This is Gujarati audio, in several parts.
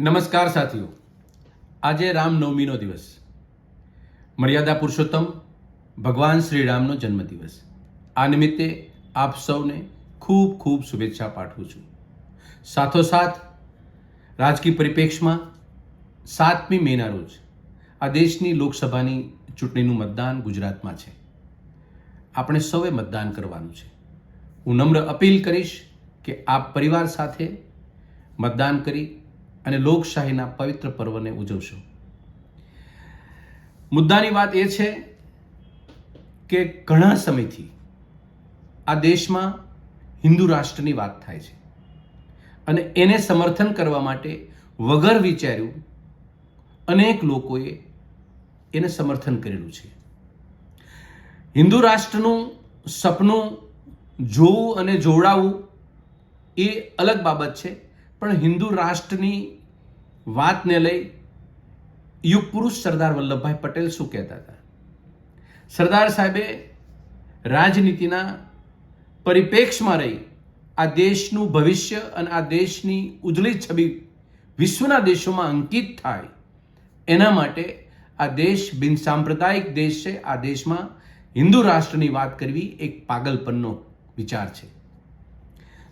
નમસ્કાર સાથીઓ. આજે રામનવમીનો દિવસ. મર્યાદા પુરુષોત્તમ, ભગવાન શ્રી રામનો જન્મદિવસ. આ નિમિત્તે આપ સૌને ખૂબ ખૂબ શુભેચ્છા પાઠવું છું. સાથોસાથ, રાજકીય પરિપ્રેક્ષમાં સાતમી મેના રોજ આ દેશની લોકસભાની ચૂંટણીનું મતદાન ગુજરાતમાં છે. આપણે સૌએ મતદાન કરવાનું છે. હું નમ્ર અપીલ કરીશ કે આપ પરિવાર સાથે મતદાન કરી અને લોકશાહીના પવિત્ર પર્વને ઉજવશો. મુદ્દાની વાત એ છે કે ઘણા સમયથી આ દેશમાં હિન્દુ રાષ્ટ્રની વાત થાય છે. અને એને સમર્થન કરવા માટે વગર વિચાર્યું અનેક લોકોએ એને સમર્થન કરેલું છે. હિન્દુ રાષ્ટ્રનું સપનું જોવું અને જોડાવવું એ અલગ બાબત છે, પણ હિન્દુ રાષ્ટ્રની વાતને લઈ યુગ પુરુષ સરદાર વલ્લભભાઈ પટેલ શું કહેતા હતા? સરદાર સાહેબે રાજનીતિના પરિપ્રેક્ષમાં રહી આ દેશનું ભવિષ્ય અને આ દેશની ઉજળી છબી વિશ્વના દેશોમાં અંકિત થાય એના માટે આ દેશ બિન સાંપ્રદાયિક દેશ છે. આ દેશમાં હિન્દુ રાષ્ટ્રની વાત કરવી એક પાગલપનનો વિચાર છે.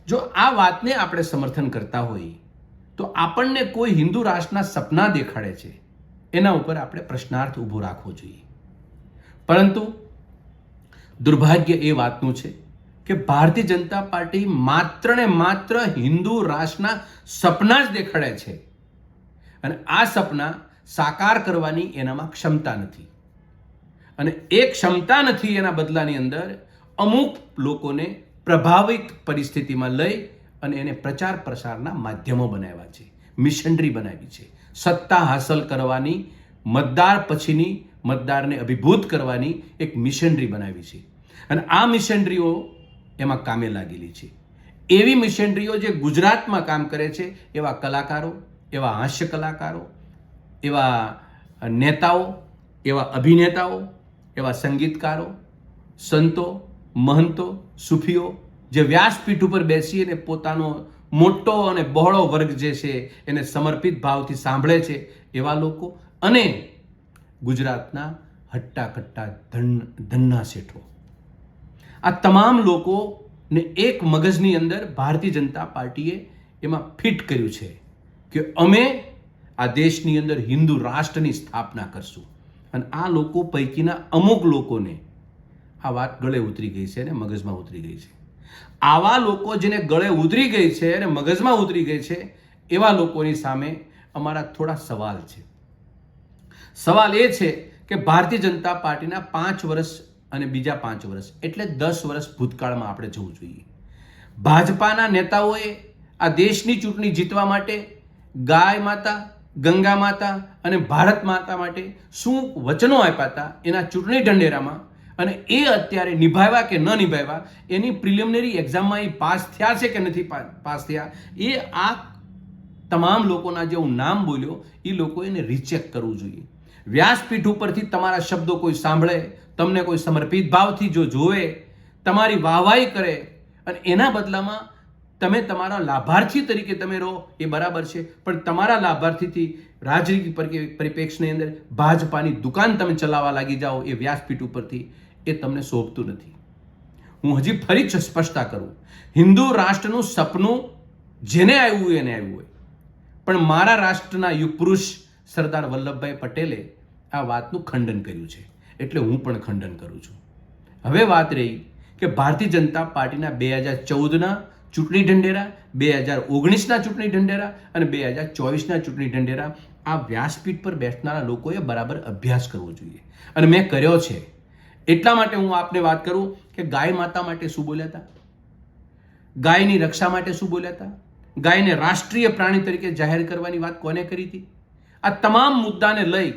જો આ વાતને આપણે સમર્થન કરતા હોઈએ તો આપણને કોઈ હિન્દુ રાષ્ટ્રના સપના દેખાડે છે, એના ઉપર આપણે પ્રશ્નાર્થ ઊભો રાખવો જોઈએ. પરંતુ દુર્ભાગ્ય એ વાતનું છે કે ભારતીય જનતા પાર્ટી માત્ર ને માત્ર હિન્દુ રાષ્ટ્રના સપના જ દેખાડે છે. અને આ સપના સાકાર કરવાની એનામાં ક્ષમતા નથી. અને એ ક્ષમતા નથી એના બદલાની અંદર અમુક લોકોને પ્રભાવિત પરિસ્થિતિમાં લઈ અને એને પ્રચાર પ્રસારના માધ્યમો બનાવ્યા છે. મિશનરી બનાવી છે. સત્તા હાંસલ કરવાની, મતદાર પછીની મતદારને અભિભૂત કરવાની એક મિશનરી બનાવી છે. અને આ મિશનરીઓ એમાં કામે લાગેલી છે. એવી મિશનરીઓ જે ગુજરાતમાં કામ કરે છે, એવા કલાકારો, એવા હાસ્ય કલાકારો, એવા નેતાઓ, એવા અભિનેતાઓ, એવા સંગીતકારો, સંતો, મહંતો, સુફીઓ જે વ્યાસપીઠ ઉપર બેસી અને પોતાનો મોટો અને બહોળો વર્ગ જે છે એને સમર્પિત ભાવથી સાંભળે છે એવા લોકો અને ગુજરાતના હટ્ટા કટ્ટા ધન, ધન્ના શેઠો. આ તમામ લોકોને એક મગજની અંદર ભારતીય જનતા પાર્ટીએ એમાં ફિટ કર્યું છે કે અમે આ દેશની અંદર હિન્દુ રાષ્ટ્રની સ્થાપના કરશું. અને આ લોકો પૈકીના અમુક લોકોને આ વાત ગળે ઉતરી ગઈ છે અને મગજમાં ઉતરી ગઈ છે. આવા લોકો જેને ગળે ઉતરી ગઈ છે અને મગજમાં ઉતરી ગઈ છે, એવા લોકોની સામે અમારા થોડા સવાલ છે. સવાલ એ છે કે ભારતીય જનતા પાર્ટીના પાંચ વર્ષ અને બીજા પાંચ વર્ષ, એટલે દસ વર્ષ ભૂતકાળમાં આપણે જવું જોઈએ. ભાજપાના નેતાઓએ આ દેશની ચૂંટણી જીતવા માટે ગાય માતા, ગંગા માતા અને ભારત માતા માટે શું વચનો આપ્યા હતા એના ચૂંટણી ઢંઢેરામાં અને એ અત્યારે નિભાવ્યા કે ન નિભાવ્યા, એની પ્રિલિમિનરી એક્ઝામમાં એ પાસ થયા છે કે નથી પાસ થયા, એ આ તમામ લોકોના જે હું નામ બોલ્યો, એ લોકો એને રિચેક કરવું જોઈએ. વ્યાસપીઠ ઉપરથી તમારા શબ્દો કોઈ સાંભળે, તમને કોઈ સમર્પિત ભાવથી જો જોવે, તમારી વાહવાહી કરે, અને એના બદલામાં તમે તમારા લાભાર્થી તરીકે તમે રહો, એ બરાબર છે, પણ તમારા લાભાર્થીથી રાજનીતિ પરિપ્રેક્ષની અંદર ભાજપાની દુકાન તમે ચલાવવા લાગી જાઓ, એ વ્યાસપીઠ ઉપરથી. એ તમને શોભતું નથી. હું હજી ફરી સ્પષ્ટતા કરું. હિન્દુ રાષ્ટ્રનું સપનું જેને આવ્યું હોય એને આવ્યું હોય. પણ મારા રાષ્ટ્રના યુગપુરુષ સરદાર વલ્લભભાઈ પટેલે આ વાતનું ખંડન કર્યું છે. એટલે હું પણ ખંડન કરું છું. હવે વાત રહી કે ભારતીય જનતા પાર્ટીના બે હજાર ચૌદના ચૂંટણી ઢંઢેરા, બે હજાર ઓગણીસના ચૂંટણી ઢંઢેરા અને બે હજાર ચોવીસના ચૂંટણી ઢંઢેરા આ વ્યાસપીઠ પર બેસનારા લોકોએ બરાબર અભ્યાસ કરવો જોઈએ. અને મેં કર્યો છે એટલા માટે હું આપને વાત કરું કે ગાય માતા માટે શું બોલ્યા હતા? ગાયની રક્ષા માટે શું બોલ્યા હતા? ગાયને રાષ્ટ્રીય પ્રાણી તરીકે જાહેર કરવાની વાત કોને કરી હતી? આ તમામ મુદ્દાને લઈ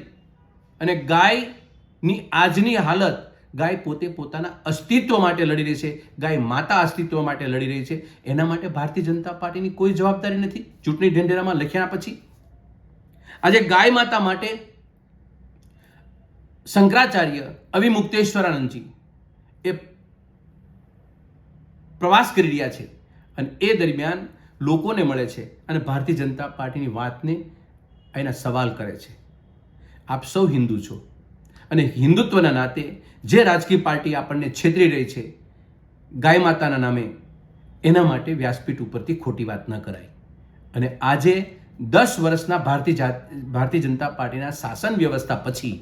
અને ગાયની આજની હાલત, ગાય પોતે પોતાના અસ્તિત્વ માટે લડી રહી છે, ગાય માતા અસ્તિત્વ માટે લડી રહી છે, એના માટે ભારતીય જનતા પાર્ટીની કોઈ જવાબદારી નથી. ચૂંટણી ઢંઢેરામાં લખ્યા પછી. આજે ગાય માતા માટે શંકરાચાર્ય અવિમુક્તેશ્વરાનંદજી એ પ્રવાસ કરી રહ્યા છે અને એ દરમિયાન લોકોને મળે છે અને ભારતીય જનતા પાર્ટીની વાતને એના સવાલ કરે છે. આપ સૌ હિન્દુ છો અને હિન્દુત્વના નાતે જે રાજકીય પાર્ટી આપણને છેતરી રહી છે, ગાય માતાના નામે, એના માટે વ્યાસપીઠ ઉપરથી ખોટી વાત ન કરાય. અને આજે દસ વર્ષના ભારતીય ભારતીય જનતા પાર્ટીના શાસન વ્યવસ્થા પછી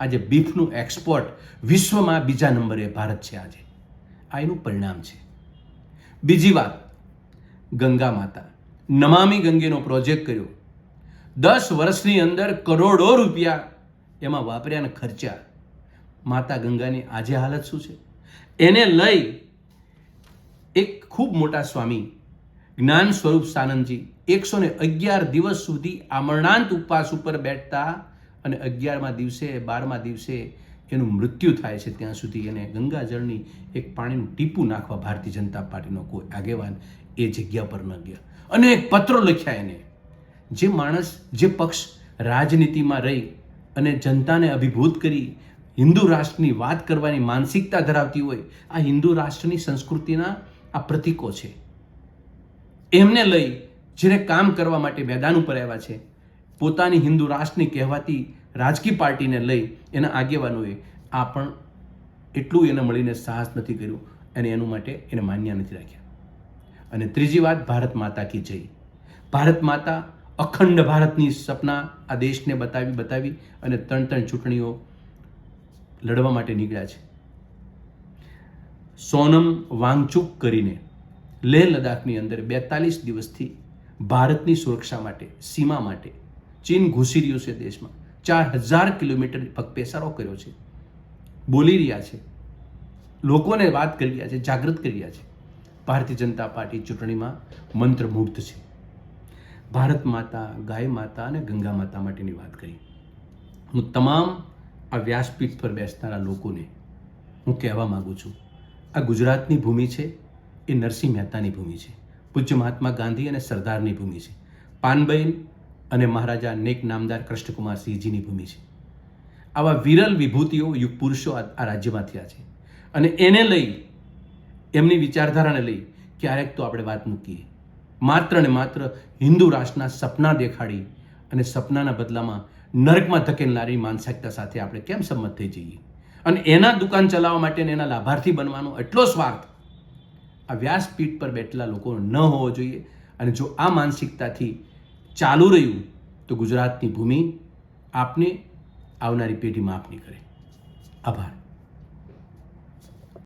આજે બીફનું એક્સપોર્ટ વિશ્વમાં બીજા નંબરે ભારત છે આજે. આ એનું પરિણામ છે. બીજી વાત, ગંગા માતા. નમામી ગંગેનો પ્રોજેક્ટ કર્યો. દસ વર્ષની અંદર કરોડો રૂપિયા એમાં વાપર્યા અને ખર્ચ્યા. માતા ગંગાની આજે હાલત શું છે? એને લઈ એક ખૂબ મોટા સ્વામી, જ્ઞાન સ્વરૂપ સાનંદજી, એકસો ને અગિયાર દિવસ સુધી આમરણાંત ઉપવાસ ઉપર બેઠતા અને અગિયારમા દિવસે, બારમા દિવસે એનું મૃત્યુ થાય છે ત્યાં સુધી એને ગંગાજળની એક પાણીનું ટીપું નાખવા ભારતીય જનતા પાર્ટીનો કોઈ આગેવાન એ જગ્યા પર ન ગયા. અને એક પત્રો લખ્યા એને. જે માણસ, જે પક્ષ રાજનીતિમાં રહી અને જનતાને અભિભૂત કરી હિન્દુ રાષ્ટ્રની વાત કરવાની માનસિકતા ધરાવતી હોય, આ હિન્દુ રાષ્ટ્રની સંસ્કૃતિના આ પ્રતીકો છે. એમને લઈ જેને કામ કરવા માટે મેદાન ઉપર આવ્યા છે પોતાની હિન્દુ રાષ્ટ્રની કહેવાતી રાજકીય પાર્ટીને લઈ એના આગેવાનોએ આ પણ એટલું એને મળીને સાહસ નથી કર્યું અને એનું માટે એને માન્ય નથી રાખ્યા. અને ત્રીજી વાત, ભારત માતા કી જય. ભારત માતા અખંડ ભારતની સપના આ દેશને બતાવી બતાવી અને ત્રણ ત્રણ ચૂંટણીઓ લડવા માટે નીકળ્યા છે. સોનમ વાંગચુક કરીને લેહ લદ્દાખની અંદર બેતાલીસ દિવસથી ભારતની સુરક્ષા માટે, સીમા માટે ચીન ઘૂસી રહ્યું છે દેશમાં. ચાર હજાર કિલોમીટર પગપેસારો કર્યો છે. બોલી રહ્યા છે. લોકોને વાત કરી રહ્યા છે, જાગૃત કરી રહ્યા છે. ભારતીય જનતા પાર્ટી ચૂંટણીમાં મંત્રમુગ્ધ છે. ભારત માતા, ગાય માતા અને ગંગા માતા માટેની વાત કરી. હું તમામ આ વ્યાસપીઠ પર બેસનારા લોકોને હું કહેવા માગું છું, આ ગુજરાતની ભૂમિ છે, એ નરસિંહ મહેતાની ભૂમિ છે, પૂજ્ય મહાત્મા ગાંધી અને સરદારની ભૂમિ છે. પાનબેન અને મહારાજા નેક નામદાર કૃષ્ણકુમાર સિંહજીની ભૂમિ છે. આવા વિરલ વિભૂતિઓ યુગ પુરુષો આ આ રાજ્યમાં થયા છે. અને એને લઈ, એમની વિચારધારાને લઈ ક્યારેક તો આપણે વાત મૂકીએ. માત્ર ને માત્ર હિન્દુ રાષ્ટ્રના સપના દેખાડી અને સપનાના બદલામાં નર્કમાં ધકેલનારી માનસિકતા સાથે આપણે કેમ સંમત થઈ જઈએ? અને એના દુકાન ચલાવવા માટે એના લાભાર્થી બનવાનો એટલો સ્વાર્થ આ વ્યાસપીઠ પર બેઠેલા લોકો ન હોવો જોઈએ. અને જો આ માનસિકતાથી ચાલુ રહ્યું તો ગુજરાતની ભૂમિ આપને આવનારી પેઢી આપની કરે. આભાર.